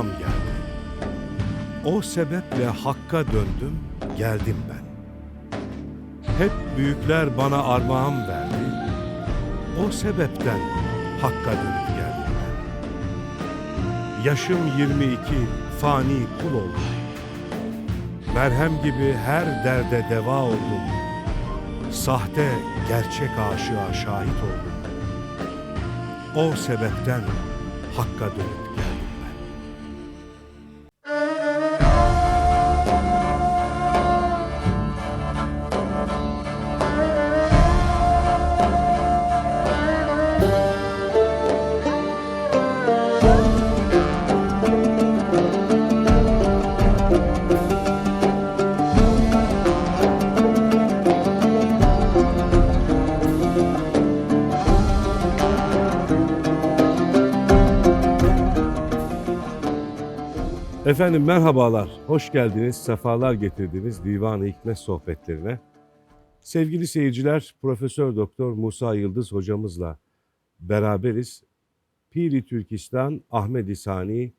İlham geldi. O sebeple Hakk'a döndüm, geldim ben. Hep büyükler bana armağan verdi. O sebepten Hakk'a dönüp geldim ben. Yaşım 22, fani kul oldum. Merhem gibi her derde deva oldum. Sahte, gerçek aşığa şahit oldum. O sebepten Hakk'a dönüp Efendim merhabalar, hoş geldiniz, sefalar getirdiniz Divan-ı Hikmet sohbetlerine. Sevgili seyirciler, Profesör Doktor Musa Yıldız hocamızla beraberiz. Piri Türkistan Ahmed Sani,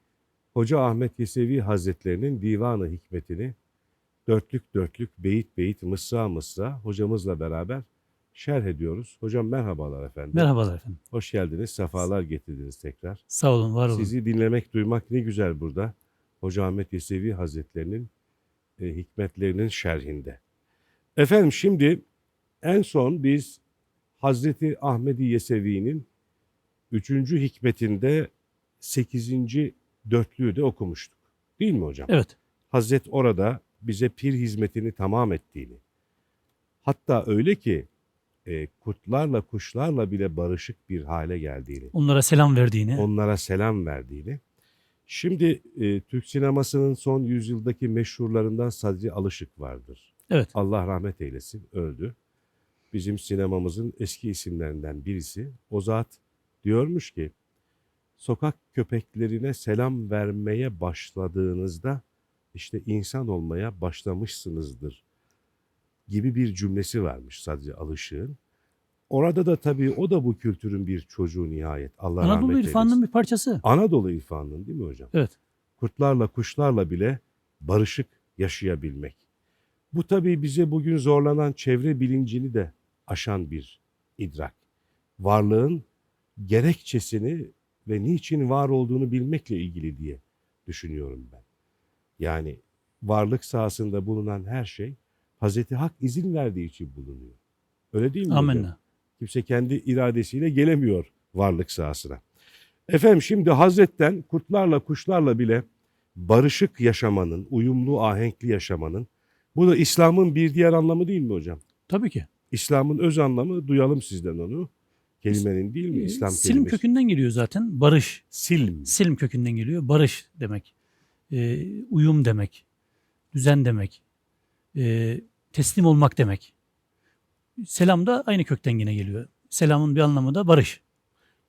Hoca Ahmet Yesevi Hazretlerinin Divan-ı Hikmetini dörtlük dörtlük, beyit beyit, mısra mısra hocamızla beraber şerh ediyoruz. Hocam merhabalar efendim. Merhabalar efendim. Hoş geldiniz, sefalar getirdiniz tekrar. Sağ olun, var olun. Sizi dinlemek, duymak ne güzel burada. Hoca Ahmet Yesevi Hazretlerinin e, hikmetlerinin şerhinde. Efendim şimdi en son biz Hazreti Ahmedi Yesevi'nin üçüncü hikmetinde sekizinci dörtlüğü de okumuştuk. Değil mi hocam? Evet, Hazret orada bize pir hizmetini tamam ettiğini, hatta öyle ki e, kurtlarla kuşlarla bile barışık bir hale geldiğini, onlara selam verdiğini. onlara selam verdiğini. Şimdi e, Türk sinemasının son yüzyıldaki meşhurlarından Sadri Alışık vardır. Evet, Allah rahmet eylesin, öldü. Bizim sinemamızın eski isimlerinden birisi. O zat diyormuş ki, sokak köpeklerine selam vermeye başladığınızda işte insan olmaya başlamışsınızdır gibi bir cümlesi varmış Sadri Alışık'ın. Orada da tabii o da bu kültürün bir çocuğu nihayet. Allah Anadolu rahmet irfanının eylesin. bir parçası. Anadolu irfanının değil mi hocam? Evet, Kurtlarla kuşlarla bile barışık yaşayabilmek. Bu tabii bize bugün zorlanan çevre bilincini de aşan bir idrak. Varlığın gerekçesini ve niçin var olduğunu bilmekle ilgili diye düşünüyorum ben. Yani varlık sahasında bulunan her şey Hazreti Hak izin verdiği için bulunuyor. Öyle değil mi hocam? Kimse kendi iradesiyle gelemiyor varlık sahasına. Efendim şimdi Hazret'ten kurtlarla kuşlarla bile barışık yaşamanın, uyumlu ahenkli yaşamanın, bu da İslam'ın bir diğer anlamı değil mi hocam? Tabii ki. İslam'ın öz anlamı, duyalım sizden onu. Kelimenin değil mi? İslam Ee, Silm kelimesi. kökünden geliyor zaten. Barış. Silm. Silm kökünden geliyor. Barış demek. Ee, uyum demek. Düzen demek. Ee, teslim olmak demek. Selam da aynı kökten yine geliyor. Selamın bir anlamı da barış.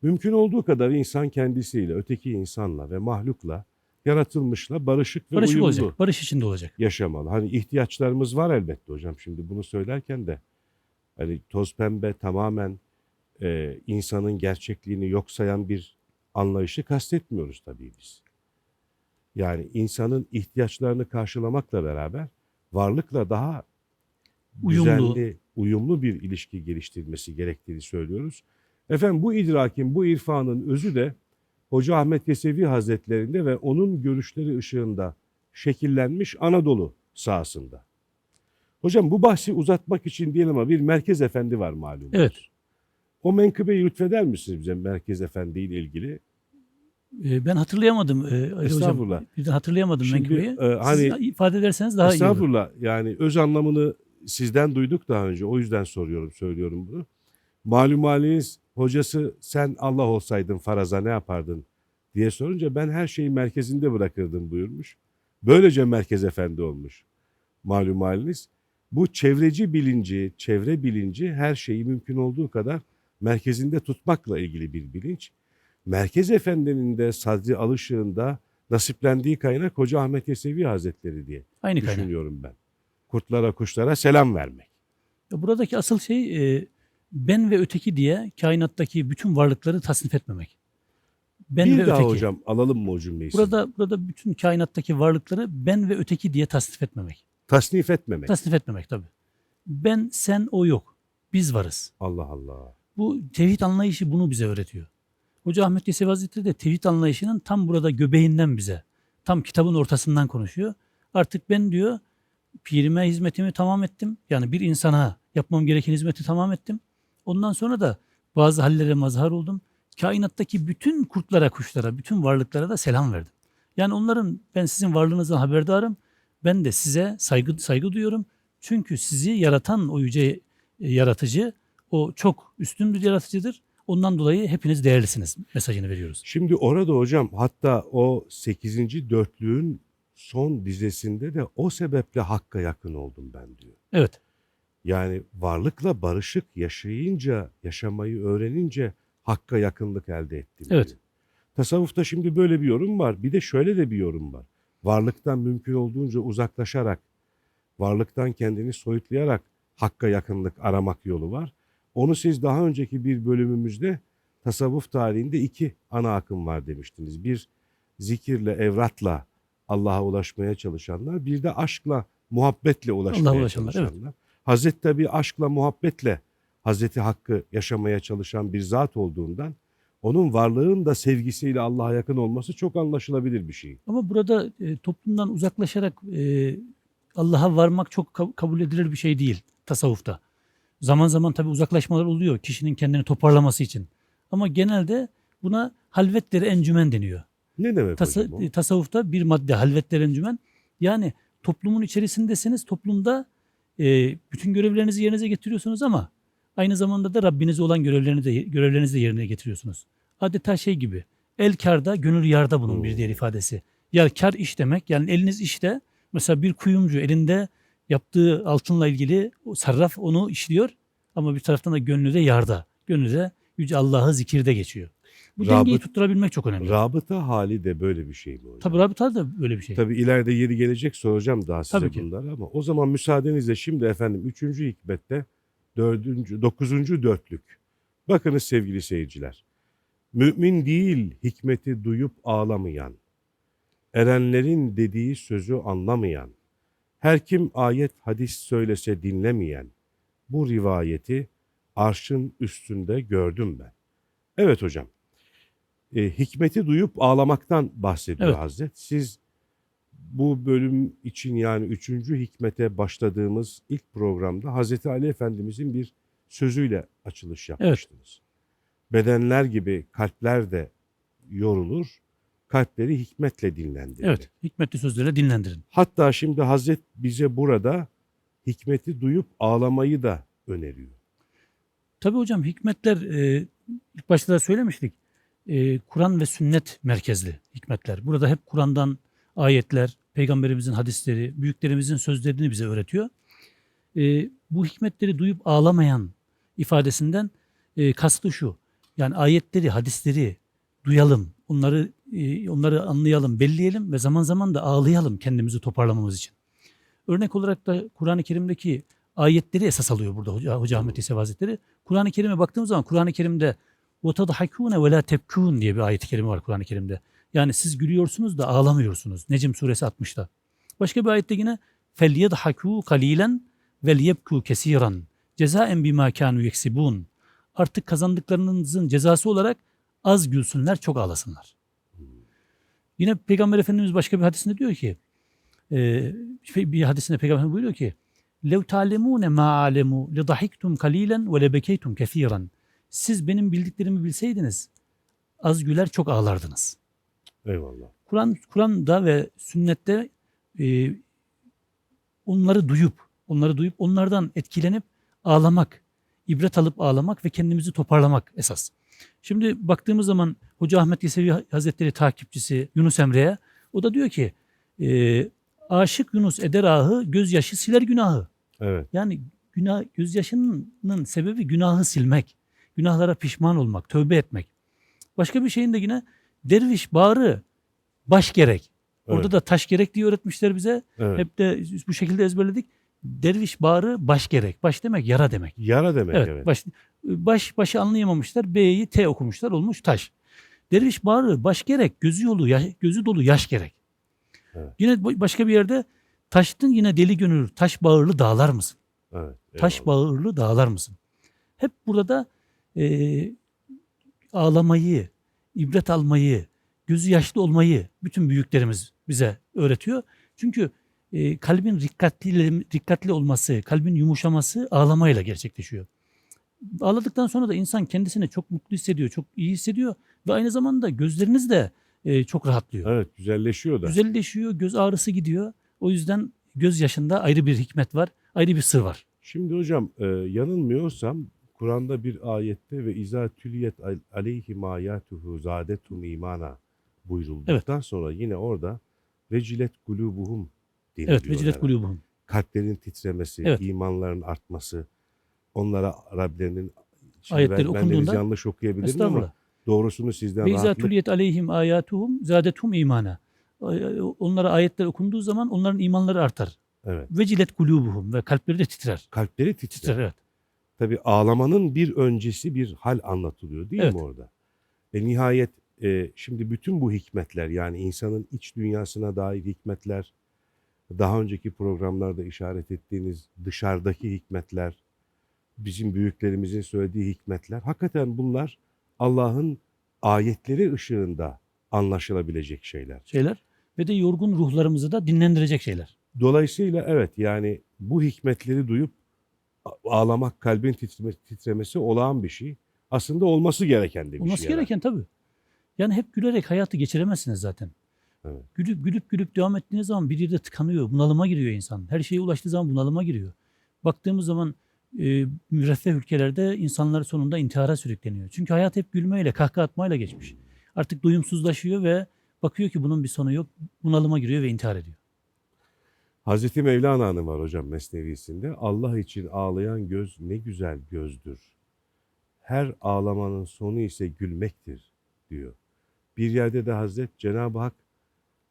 Mümkün olduğu kadar insan kendisiyle, öteki insanla ve mahlukla, yaratılmışla barışık ve Barışık uyumlu. olacak. Barış içinde olacak. yaşamalı. Hani ihtiyaçlarımız var elbette hocam. Şimdi bunu söylerken de hani toz pembe tamamen e, insanın gerçekliğini yok sayan bir anlayışı kastetmiyoruz tabii biz. Yani insanın ihtiyaçlarını karşılamakla beraber varlıkla daha Uyumlu. düzenli, uyumlu bir ilişki geliştirmesi gerektiğini söylüyoruz. Efendim bu idrakin, bu irfanın özü de Hoca Ahmet Yesevi Hazretlerinde ve onun görüşleri ışığında şekillenmiş Anadolu sahasında. Hocam bu bahsi uzatmak için diyelim ama bir Merkez Efendi var malum. Evet. O menkıbeyi lütfeder misiniz bize Merkez Efendi ile ilgili? Ee, ben hatırlayamadım. Ali Estağfurullah. Hocam, birden hatırlayamadım Şimdi, menkıbeyi. e, hani- Siz ifade ederseniz daha iyi olur. Estağfurullah yani öz anlamını sizden duyduk daha önce o yüzden soruyorum söylüyorum bunu. Malum haliniz hocası sen Allah olsaydın faraza ne yapardın diye sorunca ben her şeyi merkezinde bırakırdım buyurmuş. Böylece merkez efendi olmuş malum haliniz. Bu çevreci bilinci, çevre bilinci her şeyi mümkün olduğu kadar merkezinde tutmakla ilgili bir bilinç. Merkez Efendi'nin de Sadri Alışık'ın nasiplendiği kaynak Hoca Ahmet Yesevi Hazretleri diye Aynı kaynak. düşünüyorum ben. Kurtlara kuşlara selam vermek. Buradaki asıl şey e, ben ve öteki diye kainattaki bütün varlıkları tasnif etmemek. Ben bir ve daha öteki. hocam alalım mı o cümleyi? Burada burada bütün kainattaki varlıkları ben ve öteki diye tasnif etmemek. Tasnif etmemek. Tasnif etmemek tabii. Ben, sen, o yok. Biz varız. Allah Allah. Bu tevhid anlayışı bunu bize öğretiyor. Hoca Ahmet Yesevi Hazretleri de tevhid anlayışının tam burada göbeğinden bize, tam kitabın ortasından konuşuyor. Artık ben diyor pirime hizmetimi tamam ettim. Yani bir insana yapmam gereken hizmeti tamam ettim. Ondan sonra da bazı hallere mazhar oldum. Kainattaki bütün kurtlara, kuşlara, bütün varlıklara da selam verdim. Yani onların ben sizin varlığınızdan haberdarım. Ben de size saygı saygı duyuyorum. Çünkü sizi yaratan o yüce e, yaratıcı o çok üstün bir yaratıcıdır. Ondan dolayı hepiniz değerlisiniz mesajını veriyoruz. Şimdi orada hocam hatta o 8. dörtlüğün son dizesinde de o sebeple Hakk'a yakın oldum ben diyor. Evet. Yani varlıkla barışık yaşayınca, yaşamayı öğrenince Hakk'a yakınlık elde ettim. Evet. diyor. Tasavvufta şimdi böyle bir yorum var. Bir de şöyle de bir yorum var. Varlıktan mümkün olduğunca uzaklaşarak, varlıktan kendini soyutlayarak Hakk'a yakınlık aramak yolu var. Onu siz daha önceki bir bölümümüzde tasavvuf tarihinde iki ana akım var demiştiniz. Bir zikirle, evratla Allah'a ulaşmaya çalışanlar, bir de aşkla, muhabbetle ulaşmaya Allah'a ulaşanlar, evet. çalışanlar. Hazreti tabi aşkla, muhabbetle Hazreti Hakk'ı yaşamaya çalışan bir zat olduğundan onun varlığın da sevgisiyle Allah'a yakın olması çok anlaşılabilir bir şey. Ama burada e, toplumdan uzaklaşarak e, Allah'a varmak çok ka- kabul edilir bir şey değil tasavvufta. Zaman zaman tabii uzaklaşmalar oluyor kişinin kendini toparlaması için. Ama genelde buna halvetleri encümen deniyor. Ne demek Tasa- hocam o? e, tasavvufta bir madde halvetleri encümen. Yani toplumun içerisindesiniz. Toplumda e, bütün görevlerinizi yerinize getiriyorsunuz ama aynı zamanda da Rabbinize olan görevlerinizi de, görevlerinizi de yerine getiriyorsunuz. Adeta şey gibi. El karda, gönül yarda bunun bir Hmm. diğer ifadesi. Ya kar iş demek. Yani eliniz işte. Mesela bir kuyumcu elinde yaptığı altınla ilgili sarraf onu işliyor. Ama bir taraftan da gönlü de yarda. Gönlü de Yüce Allah'ı zikirde geçiyor. Bu dengeyi Rabıt- tutturabilmek çok önemli. Rabıta hali de böyle bir şey mi hocam? Tabii rabıta da böyle bir şey. Tabii ileride yeri gelecek soracağım daha size Tabii ki. bunları ama o zaman müsaadenizle şimdi efendim 3. hikmette 4. 9. dörtlük. Bakınız sevgili seyirciler. Mümin değil hikmeti duyup ağlamayan, erenlerin dediği sözü anlamayan, her kim ayet hadis söylese dinlemeyen, bu rivayeti arşın üstünde gördüm ben. Evet hocam. E, hikmeti duyup ağlamaktan bahsediyor Evet. Hazret. Siz bu bölüm için yani üçüncü hikmete başladığımız ilk programda Hazreti Ali Efendimizin bir sözüyle açılış yapmıştınız. Bedenler gibi kalpler de yorulur, kalpleri hikmetle dinlendirir. Evet, hikmetli sözlerle dinlendirin. Hatta şimdi Hazret bize burada hikmeti duyup ağlamayı da öneriyor. Tabii hocam hikmetler e, ilk başta da söylemiştik. E, Kur'an ve sünnet merkezli hikmetler. Burada hep Kur'an'dan ayetler, peygamberimizin hadisleri, büyüklerimizin sözlerini bize öğretiyor. E, bu hikmetleri duyup ağlamayan ifadesinden e, kastı şu. Yani ayetleri, hadisleri duyalım, onları e, onları anlayalım, belleyelim ve zaman zaman da ağlayalım kendimizi toparlamamız için. Örnek olarak da Kur'an-ı Kerim'deki ayetleri esas alıyor burada Hoca, Hoca Ahmet Hazretleri. Kur'an-ı Kerim'e baktığımız zaman Kur'an-ı Kerim'de وَتَضْحَكُونَ وَلَا تَبْكُونَ diye bir ayet-i kerime var Kur'an-ı Kerim'de. Yani siz gülüyorsunuz da ağlamıyorsunuz. Necm suresi 60'ta. Başka bir ayette yine فَلْيَضْحَكُوا قَلِيلًا وَلْيَبْكُوا كَثِيرًا جَزَاءً بِمَا كَانُوا يَكْسِبُونَ Artık kazandıklarınızın cezası olarak az gülsünler, çok ağlasınlar. Yine Peygamber Efendimiz başka bir hadisinde diyor ki, e, bir hadisinde Peygamber Efendimiz buyuruyor ki, لَوْ تَعْلَمُونَ مَا عَلَمُوا لَضَحِكْتُمْ قَلِيلًا وَلَبَكَيْتُمْ كَثِيرًا siz benim bildiklerimi bilseydiniz, az güler çok ağlardınız. Eyvallah. Kur'an Kur'an'da ve sünnette e, onları duyup, onları duyup onlardan etkilenip ağlamak, ibret alıp ağlamak ve kendimizi toparlamak esas. Şimdi baktığımız zaman Hoca Ahmet Yesevi Hazretleri takipçisi Yunus Emre'ye o da diyor ki e, aşık Yunus eder ahı gözyaşı siler günahı. Evet. Yani günah gözyaşının sebebi günahı silmek, günahlara pişman olmak, tövbe etmek. Başka bir şeyin de yine derviş bağrı baş gerek. Orada Evet. da taş gerek diye öğretmişler bize. evet. Hep de bu şekilde ezberledik. Derviş bağrı baş gerek. Baş demek yara demek. Yara demek Evet. evet. Baş, baş başı anlayamamışlar. B'yi T okumuşlar olmuş taş. Derviş bağırır, baş gerek, gözü yolu, ya- gözü dolu yaş gerek. Evet. Yine ba- başka bir yerde taştın yine deli gönül, taş bağırlı dağlar mısın? Evet. Taş eyvallah. bağırlı dağlar mısın? Hep burada e, ağlamayı, ibret almayı, gözü yaşlı olmayı bütün büyüklerimiz bize öğretiyor. Çünkü e, kalbin dikkatli, dikkatli olması, kalbin yumuşaması ağlamayla gerçekleşiyor. Ağladıktan sonra da insan kendisini çok mutlu hissediyor, çok iyi hissediyor ve aynı zamanda gözleriniz de e, çok rahatlıyor. Evet güzelleşiyor da. Güzelleşiyor, göz ağrısı gidiyor. O yüzden göz yaşında ayrı bir hikmet var, ayrı bir sır var. Şimdi hocam e, yanılmıyorsam Kur'an'da bir ayette ve izâ tüliyet al- aleyhim âyâtuhu zâdetum imana buyurulduktan sonra yine orada vecilet kulubuhum deniliyor. Evet, vecilet kulubuhum. Kalplerin titremesi, Evet. imanların artması, onlara Rablerinin Şimdi Ayetleri ben, okunduğunda- yanlış okuyabilirim ama doğrusunu sizden Ve izâ tüliyet aleyhim ayatuhum zâdetum imana. Onlara ayetler okunduğu zaman onların imanları artar. evet, Vecilet kulubuhum ve kalpleri de titrer. kalpleri titrer. Titrer evet. Tabii ağlamanın bir öncesi bir hal anlatılıyor değil Evet. mi orada? Ve nihayet e, şimdi bütün bu hikmetler yani insanın iç dünyasına dair hikmetler, daha önceki programlarda işaret ettiğiniz dışarıdaki hikmetler, bizim büyüklerimizin söylediği hikmetler, hakikaten bunlar Allah'ın ayetleri ışığında anlaşılabilecek şeyler. Şeyler ve de yorgun ruhlarımızı da dinlendirecek şeyler. Dolayısıyla evet yani bu hikmetleri duyup ağlamak, kalbin titreme- titremesi olağan bir şey. Aslında olması gereken de bir Olması şey. herhalde. gereken tabii. Yani hep gülerek hayatı geçiremezsiniz zaten. Evet. Gülüp gülüp gülüp devam ettiğiniz zaman bir yerde tıkanıyor, bunalıma giriyor insan. Her şeye ulaştığı zaman bunalıma giriyor. Baktığımız zaman e, müreffeh ülkelerde insanlar sonunda intihara sürükleniyor. Çünkü hayat hep gülmeyle, kahkaha atmayla geçmiş. Artık doyumsuzlaşıyor ve bakıyor ki bunun bir sonu yok. Bunalıma giriyor ve intihar ediyor. Hazreti Mevlana'nın var hocam Mesnevisinde. Allah için ağlayan göz ne güzel gözdür. Her ağlamanın sonu ise gülmektir diyor. Bir yerde de Hazret Cenab-ı Hak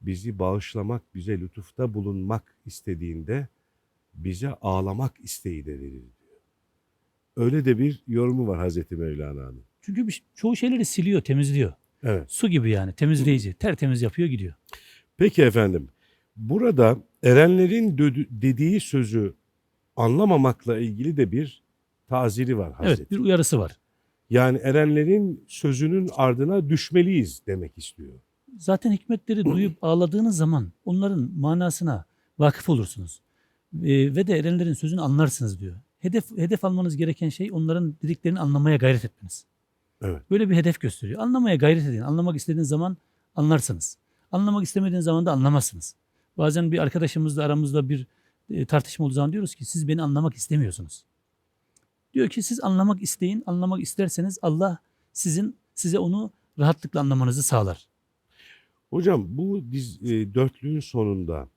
bizi bağışlamak, bize lütufta bulunmak istediğinde bize ağlamak isteği de verir diyor. Öyle de bir yorumu var Hazreti Mevlana'nın. Çünkü bir- çoğu şeyleri siliyor, temizliyor. Evet. Su gibi yani temizleyici. Tertemiz yapıyor gidiyor. Peki efendim. Burada erenlerin dediği sözü anlamamakla ilgili de bir taziri var Hazreti. Evet bir uyarısı var. Yani erenlerin sözünün ardına düşmeliyiz demek istiyor. Zaten hikmetleri duyup ağladığınız zaman onların manasına vakıf olursunuz. Ee, ve de erenlerin sözünü anlarsınız diyor. Hedef hedef almanız gereken şey onların dediklerini anlamaya gayret etmeniz. Evet. Böyle bir hedef gösteriyor. Anlamaya gayret edin. Anlamak istediğiniz zaman anlarsınız. Anlamak istemediğiniz zaman da anlamazsınız. Bazen bir arkadaşımızla aramızda bir e, tartışma olduğu zaman diyoruz ki siz beni anlamak istemiyorsunuz. Diyor ki siz anlamak isteyin. Anlamak isterseniz Allah sizin size onu rahatlıkla anlamanızı sağlar. Hocam bu diz, e, dörtlüğün sonunda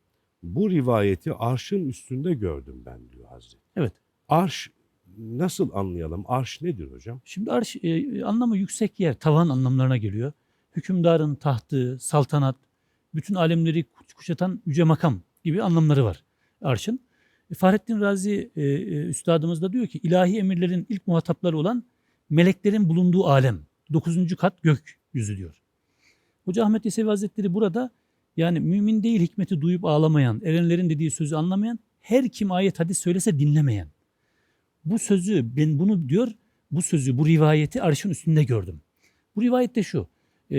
bu rivayeti arşın üstünde gördüm ben diyor Hazreti. Evet. Arş nasıl anlayalım? Arş nedir hocam? Şimdi arş e, anlamı yüksek yer, tavan anlamlarına geliyor. Hükümdarın tahtı, saltanat, bütün alemleri kuşatan yüce makam gibi anlamları var arşın. E, Fahrettin Razi e, e, üstadımız da diyor ki ilahi emirlerin ilk muhatapları olan meleklerin bulunduğu alem. Dokuzuncu kat gökyüzü diyor. Hoca Ahmet Yesevi Hazretleri burada yani mümin değil hikmeti duyup ağlamayan, erenlerin dediği sözü anlamayan, her kim ayet hadis söylese dinlemeyen. Bu sözü ben bunu diyor bu sözü, bu rivayeti arşın üstünde gördüm. Bu rivayette şu. E,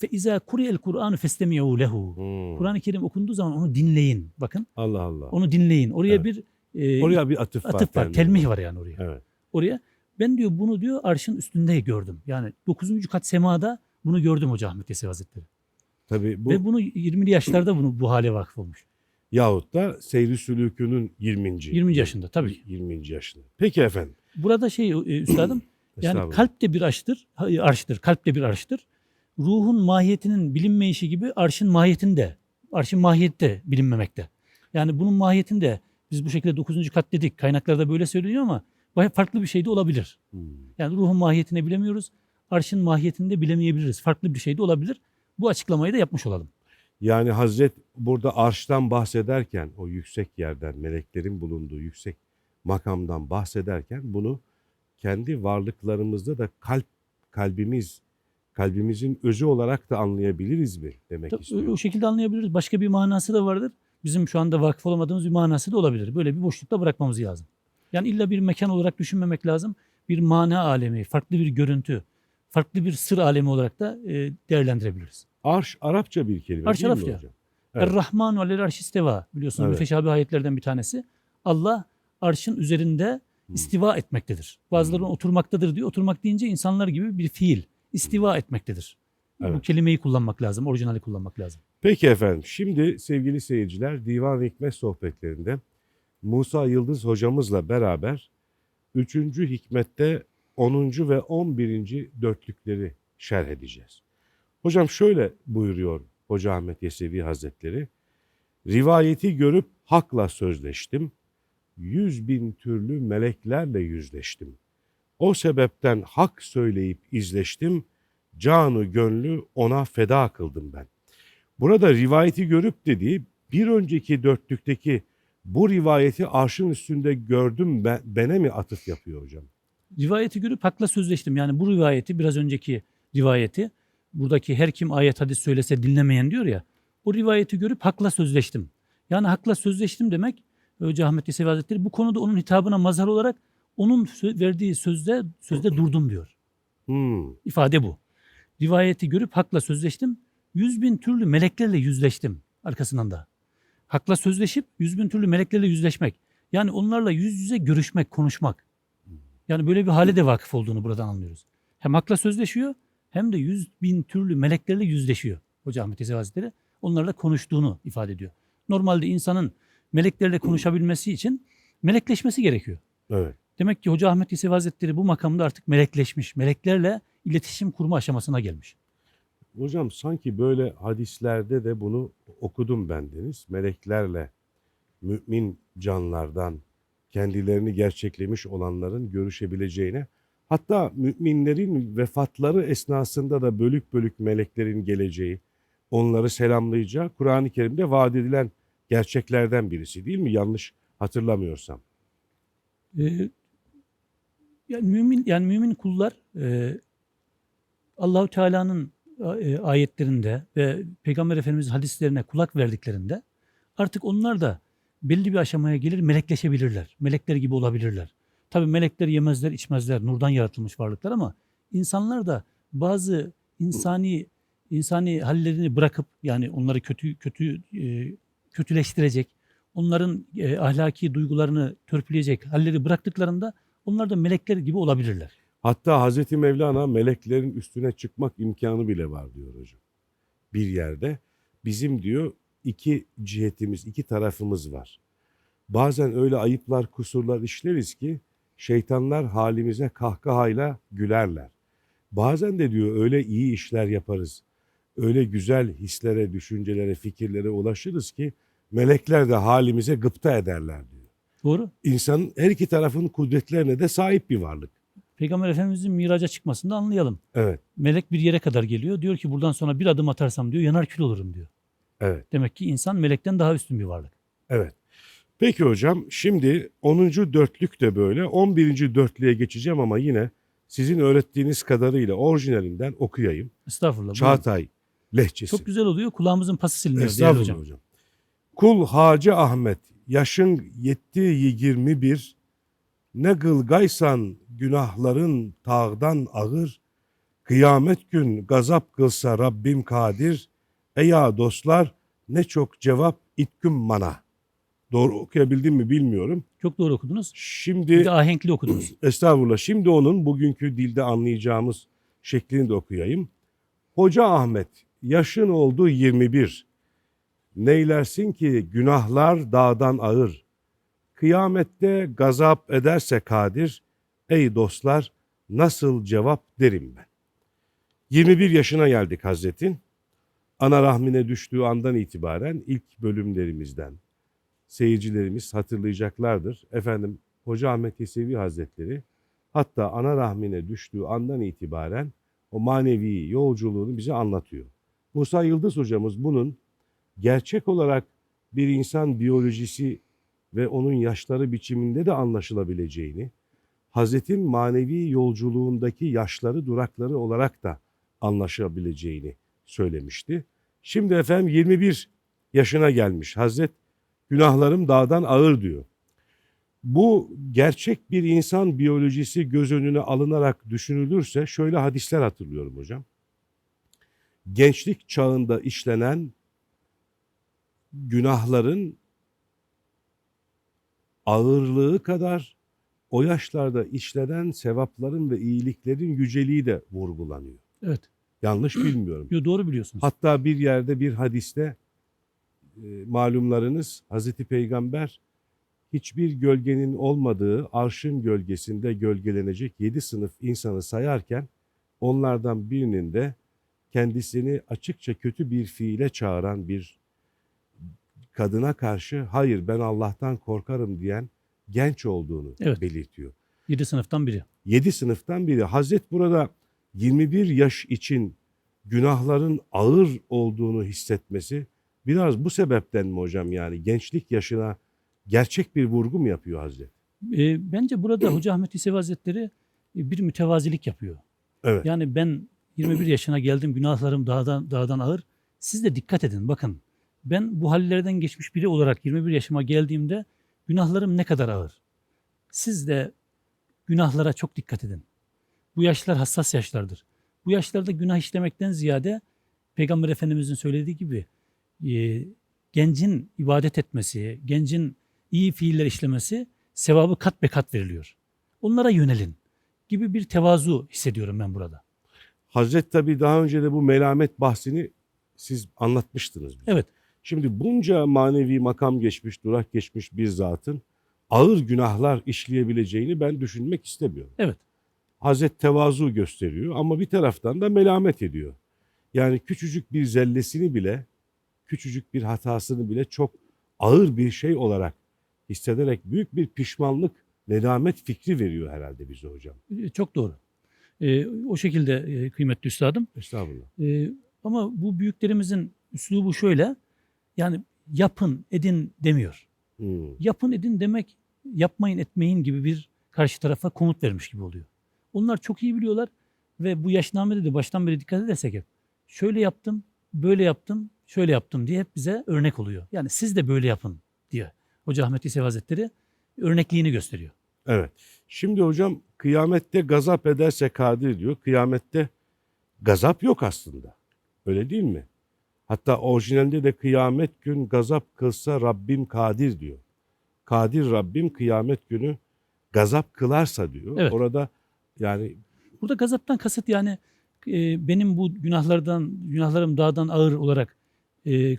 Fe izâ kuriyel Kur'anu festemi'û lehu. Hmm. Kur'an-ı Kerim okunduğu zaman onu dinleyin. Bakın Allah Allah. onu dinleyin. Oraya Evet. bir e, Oraya bir atıf, atıf var, kendine. telmih var yani oraya. Evet. Oraya ben diyor bunu diyor arşın üstünde gördüm. Yani 9. kat semada bunu gördüm Hoca Ahmet Yesevi Hazretleri. Tabii bu Ve bunu 20'li yaşlarda bunu bu hale vakıf olmuş. yahut da seyri sülükünün 20. 20 yaşında, tabii ki. 20. yaşında. Peki efendim. Burada şey e, üstadım yani kalp de bir arştır, arştır, kalp de bir arştır. Ruhun mahiyetinin bilinmeyişi gibi arşın mahiyetinde, arşın mahiyeti de bilinmemekte. Yani bunun mahiyetini de biz bu şekilde 9. kat dedik. Kaynaklarda böyle söyleniyor ama farklı bir şey de olabilir. Hmm. Yani ruhun mahiyetini bilemiyoruz. Arşın mahiyetini de bilemeyebiliriz. Farklı bir şey de olabilir. Bu açıklamayı da yapmış olalım. Yani Hazret burada arştan bahsederken o yüksek yerden meleklerin bulunduğu yüksek makamdan bahsederken bunu kendi varlıklarımızda da kalp kalbimiz kalbimizin özü olarak da anlayabiliriz mi demek Tabii, istiyorum. o şekilde anlayabiliriz. Başka bir manası da vardır. Bizim şu anda vakıf olamadığımız bir manası da olabilir. Böyle bir boşlukta bırakmamız lazım. Yani illa bir mekan olarak düşünmemek lazım. Bir mana alemi, farklı bir görüntü, farklı bir sır alemi olarak da e, değerlendirebiliriz. Arş Arapça bir kelime Arş değil mi Arapça. hocam? Evet. Er-Rahman ve arş biliyorsunuz Evet. müteşabih ayetlerden bir tanesi. Allah arşın üzerinde istiva etmektedir. Bazıları Hmm. oturmaktadır diyor. Oturmak deyince insanlar gibi bir fiil. İstiva etmektedir. Bu Evet. kelimeyi kullanmak lazım, orijinali kullanmak lazım. Peki efendim. Şimdi sevgili seyirciler Divan Hikmet sohbetlerinde Musa Yıldız hocamızla beraber 3. hikmette 10. ve 11. dörtlükleri şerh edeceğiz. Hocam şöyle buyuruyor Hoca Ahmet Yesevi Hazretleri. Rivayeti görüp hakla sözleştim. Yüz bin türlü meleklerle yüzleştim. O sebepten hak söyleyip izleştim. Canı gönlü ona feda kıldım ben. Burada rivayeti görüp dediği bir önceki dörtlükteki bu rivayeti arşın üstünde gördüm ben, bene mi atıf yapıyor hocam? Rivayeti görüp hakla sözleştim. Yani bu rivayeti biraz önceki rivayeti buradaki her kim ayet hadis söylese dinlemeyen diyor ya. O rivayeti görüp hakla sözleştim. Yani hakla sözleştim demek Hoca Ahmet Yesevi Hazretleri bu konuda onun hitabına mazhar olarak onun verdiği sözde sözde durdum diyor. Hmm, İfade bu. Rivayeti görüp hakla sözleştim. Yüz bin türlü meleklerle yüzleştim arkasından da. Hakla sözleşip yüz bin türlü meleklerle yüzleşmek. Yani onlarla yüz yüze görüşmek, konuşmak. Yani böyle bir hale de vakıf olduğunu buradan anlıyoruz. Hem hakla sözleşiyor hem de yüz bin türlü meleklerle yüzleşiyor. Hoca Ahmet Yesevi Hazretleri onlarla konuştuğunu ifade ediyor. Normalde insanın meleklerle konuşabilmesi için melekleşmesi gerekiyor. evet. Demek ki Hoca Ahmet Yesevi Hazretleri bu makamda artık melekleşmiş. Meleklerle iletişim kurma aşamasına gelmiş. Hocam sanki böyle hadislerde de bunu okudum bendeniz. Meleklerle mümin canlardan kendilerini gerçeklemiş olanların görüşebileceğine hatta müminlerin vefatları esnasında da bölük bölük meleklerin geleceği, onları selamlayacağı Kur'an-ı Kerim'de vaat edilen gerçeklerden birisi değil mi? Yanlış hatırlamıyorsam. Ee, yani mümin yani mümin kullar e, Allahu Teala'nın e, ayetlerinde ve Peygamber Efendimiz hadislerine kulak verdiklerinde artık onlar da belli bir aşamaya gelir melekleşebilirler. Melekler gibi olabilirler. Tabi melekler yemezler, içmezler. Nurdan yaratılmış varlıklar ama insanlar da bazı insani insani hallerini bırakıp yani onları kötü kötü e, kötüleştirecek, onların e, ahlaki duygularını törpüleyecek halleri bıraktıklarında onlar da melekler gibi olabilirler. Hatta Hazreti Mevlana meleklerin üstüne çıkmak imkanı bile var diyor hocam. Bir yerde bizim diyor iki cihetimiz, iki tarafımız var. Bazen öyle ayıplar, kusurlar işleriz ki şeytanlar halimize kahkahayla gülerler. Bazen de diyor öyle iyi işler yaparız. Öyle güzel hislere, düşüncelere, fikirlere ulaşırız ki melekler de halimize gıpta ederler diyor. Doğru. İnsanın her iki tarafın kudretlerine de sahip bir varlık. Peygamber Efendimizin miraca çıkmasını da anlayalım. Evet, Melek bir yere kadar geliyor. Diyor ki buradan sonra bir adım atarsam diyor yanar kül olurum diyor. evet. Demek ki insan melekten daha üstün bir varlık. Evet. Peki hocam şimdi 10. dörtlük de böyle 11. dörtlüğe geçeceğim ama yine sizin öğrettiğiniz kadarıyla orijinalinden okuyayım. Estağfurullah. Çağatay lehçesi. Çok güzel oluyor. Kulağımızın pası siliniyor Estağfurullah hocam. hocam. Kul Hacı Ahmet yaşın yetti yirmi bir ne gılgaysan günahların tağdan ağır kıyamet gün gazap kılsa Rabbim kadir eya dostlar ne çok cevap itküm mana. Doğru okuyabildim mi bilmiyorum. Çok doğru okudunuz. Şimdi Bir de ahenkli okudunuz. Estağfurullah. Şimdi onun bugünkü dilde anlayacağımız şeklini de okuyayım. Hoca Ahmet, yaşın oldu 21. Neylersin ki günahlar dağdan ağır. Kıyamette gazap ederse kadir, ey dostlar nasıl cevap derim ben. 21 yaşına geldik Hazretin. Ana rahmine düştüğü andan itibaren ilk bölümlerimizden seyircilerimiz hatırlayacaklardır. Efendim Hoca Ahmet Yesevi Hazretleri hatta ana rahmine düştüğü andan itibaren o manevi yolculuğunu bize anlatıyor. Musa Yıldız hocamız bunun gerçek olarak bir insan biyolojisi ve onun yaşları biçiminde de anlaşılabileceğini, Hazretin manevi yolculuğundaki yaşları, durakları olarak da anlaşabileceğini söylemişti. Şimdi efendim 21 yaşına gelmiş. Hazret günahlarım dağdan ağır diyor. Bu gerçek bir insan biyolojisi göz önüne alınarak düşünülürse şöyle hadisler hatırlıyorum hocam. Gençlik çağında işlenen günahların ağırlığı kadar o yaşlarda işlenen sevapların ve iyiliklerin yüceliği de vurgulanıyor. Evet. Yanlış bilmiyorum. Yo, doğru biliyorsunuz. Hatta bir yerde bir hadiste e, malumlarınız Hazreti Peygamber hiçbir gölgenin olmadığı arşın gölgesinde gölgelenecek yedi sınıf insanı sayarken onlardan birinin de kendisini açıkça kötü bir fiile çağıran bir kadına karşı hayır ben Allah'tan korkarım diyen genç olduğunu Evet. belirtiyor. 7 sınıftan biri. 7 sınıftan biri. Hazret burada 21 yaş için günahların ağır olduğunu hissetmesi biraz bu sebepten mi hocam yani gençlik yaşına gerçek bir vurgu mu yapıyor Hazret? E, bence burada Hoca Ahmet İsevi Hazretleri e, bir mütevazilik yapıyor. Evet. Yani ben 21 yaşına geldim günahlarım dağdan, dağdan ağır. Siz de dikkat edin bakın. Ben bu hallerden geçmiş biri olarak 21 yaşıma geldiğimde günahlarım ne kadar ağır. Siz de günahlara çok dikkat edin. Bu yaşlar hassas yaşlardır. Bu yaşlarda günah işlemekten ziyade Peygamber Efendimizin söylediği gibi e, gencin ibadet etmesi, gencin iyi fiiller işlemesi sevabı kat be kat veriliyor. Onlara yönelin gibi bir tevazu hissediyorum ben burada. Hazret tabii daha önce de bu melamet bahsini siz anlatmıştınız. bize. Evet. Şimdi bunca manevi makam geçmiş, durak geçmiş bir zatın ağır günahlar işleyebileceğini ben düşünmek istemiyorum. Evet. Hazret tevazu gösteriyor ama bir taraftan da melamet ediyor. Yani küçücük bir zellesini bile, küçücük bir hatasını bile çok ağır bir şey olarak hissederek büyük bir pişmanlık, nedamet fikri veriyor herhalde bize hocam. E, Çok doğru. E, o şekilde e, kıymetli üstadım. Estağfurullah. E, ama bu büyüklerimizin üslubu şöyle. Yani yapın, edin demiyor. Hmm. Yapın, edin demek yapmayın, etmeyin gibi bir karşı tarafa komut vermiş gibi oluyor. Onlar çok iyi biliyorlar ve bu yaşnamede de baştan beri dikkat edersek hep şöyle yaptım, böyle yaptım, şöyle yaptım diye hep bize örnek oluyor. Yani siz de böyle yapın diye. Hoca Ahmet İsevi Hazretleri örnekliğini gösteriyor. Evet. Şimdi hocam kıyamette gazap ederse kadir diyor. Kıyamette gazap yok aslında. Öyle değil mi? Hatta orijinalde de kıyamet gün gazap kılsa Rabbim kadir diyor. Kadir Rabbim kıyamet günü gazap kılarsa diyor. Evet. Orada yani Burada gazaptan kasıt yani e, benim bu günahlardan, günahlarım dağdan ağır olarak e,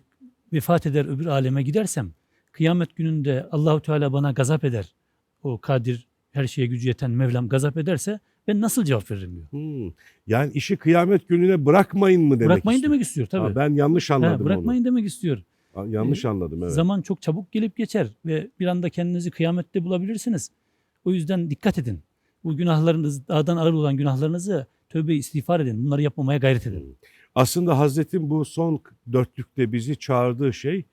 vefat eder öbür aleme gidersem kıyamet gününde Allahu Teala bana gazap eder. O kadir her şeye gücü yeten Mevlam gazap ederse ben nasıl cevap veririm diyor. hmm, yani işi kıyamet gününe bırakmayın mı demek bırakmayın istiyor. demek istiyor tabii. Ha, ben yanlış Ha, anladım bırakmayın demek istiyor. onu. Ha, Yanlış anladım evet. Zaman çok çabuk gelip geçer ve bir anda kendinizi kıyamette bulabilirsiniz. O yüzden dikkat edin. Bu günahlarınız, dağdan ağır olan günahlarınızı tövbe istiğfar edin. Bunları yapmamaya gayret edin. Aslında Hazretin bu son dörtlükte bizi çağırdığı şey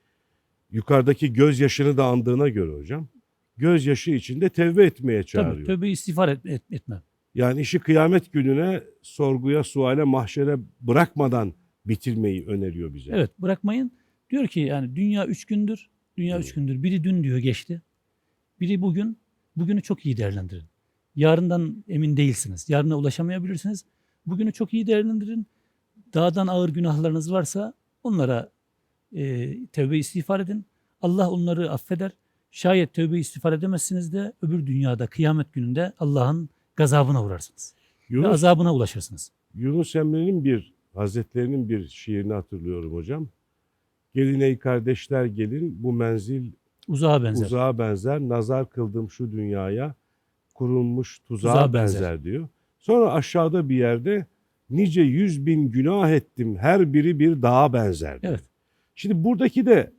yukarıdaki gözyaşını da andığına göre hocam. Gözyaşı içinde tevbe etmeye Tabii çağırıyor. tövbe istiğfar et, et- etme. Yani işi kıyamet gününe sorguya, suale, mahşere bırakmadan bitirmeyi öneriyor bize. Evet bırakmayın. Diyor ki yani dünya üç gündür. Dünya Evet. üç gündür. Biri dün diyor geçti. Biri bugün. Bugünü çok iyi değerlendirin. Yarından emin değilsiniz. Yarına ulaşamayabilirsiniz. Bugünü çok iyi değerlendirin. Dağdan ağır günahlarınız varsa onlara e, tövbe istiğfar edin. Allah onları affeder. Şayet tövbe istiğfar edemezsiniz de öbür dünyada kıyamet gününde Allah'ın gazabına uğrarsınız. Ve Yunus, azabına ulaşırsınız. Yunus Emre'nin bir, Hazretlerinin bir şiirini hatırlıyorum hocam. Gelin ey kardeşler gelin bu menzil Uzağa benzer. uzağa benzer. Nazar kıldım şu dünyaya kurulmuş tuzağa, Tuzağa benzer. benzer. diyor. Sonra aşağıda bir yerde nice yüz bin günah ettim her biri bir dağa benzer. diyor. Evet. Şimdi buradaki de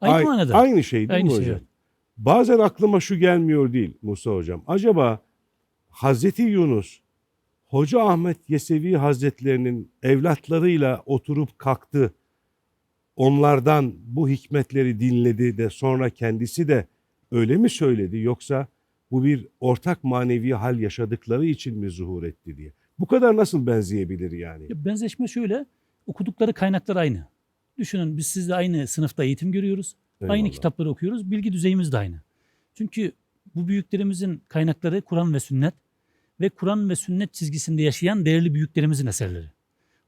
Aynı ay- manada. aynı şey değil Aynı mi şey, hocam? evet. Bazen aklıma şu gelmiyor değil Musa hocam. Acaba Hazreti Yunus Hoca Ahmet Yesevi Hazretlerinin evlatlarıyla oturup kalktı. Onlardan bu hikmetleri dinledi de sonra kendisi de öyle mi söyledi yoksa bu bir ortak manevi hal yaşadıkları için mi zuhur etti diye. Bu kadar nasıl benzeyebilir yani? Ya benzeşme şöyle, okudukları kaynaklar aynı. Düşünün biz sizle aynı sınıfta eğitim görüyoruz. Aynı Eyvallah. kitapları okuyoruz. Bilgi düzeyimiz de aynı. Çünkü bu büyüklerimizin kaynakları Kur'an ve sünnet ve Kur'an ve sünnet çizgisinde yaşayan değerli büyüklerimizin eserleri.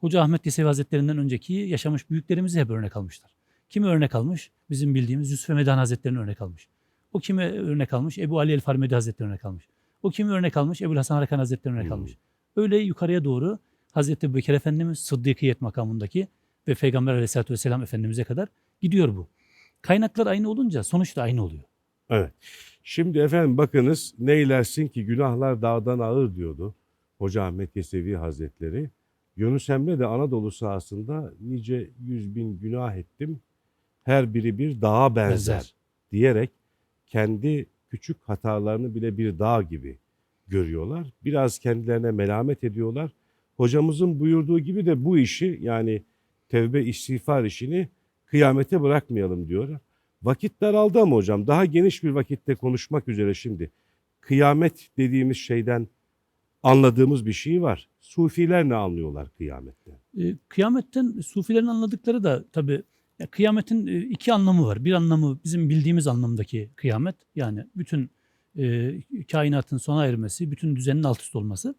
Hoca Ahmet Yesevi Hazretlerinden önceki yaşamış büyüklerimizi hep örnek almışlar. Kimi örnek almış? Bizim bildiğimiz Yusuf Emedan Hazretleri'ni örnek almış. O kime örnek almış? Ebu Ali El Farmedi Hazretleri'ni örnek almış. O kimi örnek almış? Ebu Hasan Arakan Hazretleri'ni örnek Hmm. almış. Öyle yukarıya doğru Hazreti Bekir Efendimiz Sıddıkiyet makamındaki ve Peygamber Aleyhisselatü Vesselam Efendimiz'e kadar gidiyor bu. Kaynaklar aynı olunca sonuç da aynı oluyor. Evet. Şimdi efendim bakınız neylersin ki günahlar dağdan ağır diyordu Hoca Ahmet Yesevi Hazretleri. Yunus Emre de Anadolu sahasında nice yüz bin günah ettim. Her biri bir dağa benzer, Benzer. diyerek kendi küçük hatalarını bile bir dağ gibi görüyorlar. Biraz kendilerine melamet ediyorlar. Hocamızın buyurduğu gibi de bu işi yani tevbe istiğfar işini kıyamete bırakmayalım diyor. Vakit daraldı ama hocam daha geniş bir vakitte konuşmak üzere şimdi. Kıyamet dediğimiz şeyden anladığımız bir şey var. Sufiler ne anlıyorlar kıyametten? E, kıyametten Sufilerin anladıkları da tabii ya kıyametin e, iki anlamı var. Bir anlamı bizim bildiğimiz anlamdaki kıyamet. Yani bütün e, kainatın sona ermesi, bütün düzenin alt üst olması.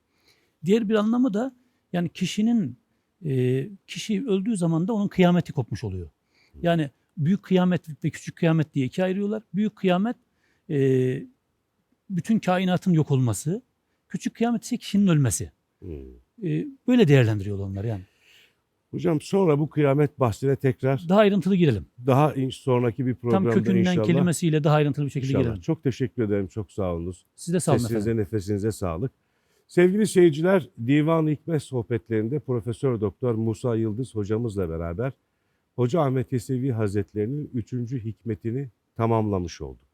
Diğer bir anlamı da yani kişinin e, kişi öldüğü zaman da onun kıyameti kopmuş oluyor. Yani büyük kıyamet ve küçük kıyamet diye ikiye ayırıyorlar. Büyük kıyamet e, bütün kainatın yok olması. Küçük kıyamet ise kişinin ölmesi. Hmm. E, böyle değerlendiriyorlar onlar yani. Hocam sonra bu kıyamet bahsine tekrar Daha ayrıntılı girelim. daha in- sonraki bir Tam programda kökünden inşallah. kelimesiyle daha ayrıntılı bir şekilde inşallah. girelim. Çok teşekkür ederim. Çok sağ olunuz. Siz de sağ olun Sesinize, efendim. nefesinize sağlık. Sevgili seyirciler, Divan-ı Hikmet sohbetlerinde Profesör Doktor Musa Yıldız hocamızla beraber Hoca Ahmet Yesevi Hazretlerinin üçüncü hikmetini tamamlamış olduk.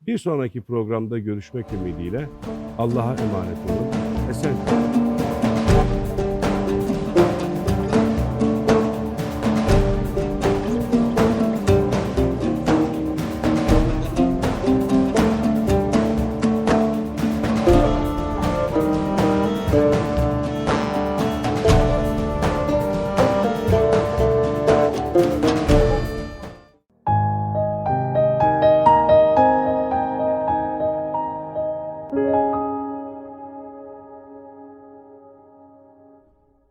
Bir sonraki programda görüşmek ümidiyle Allah'a emanet olun. Esen kalın.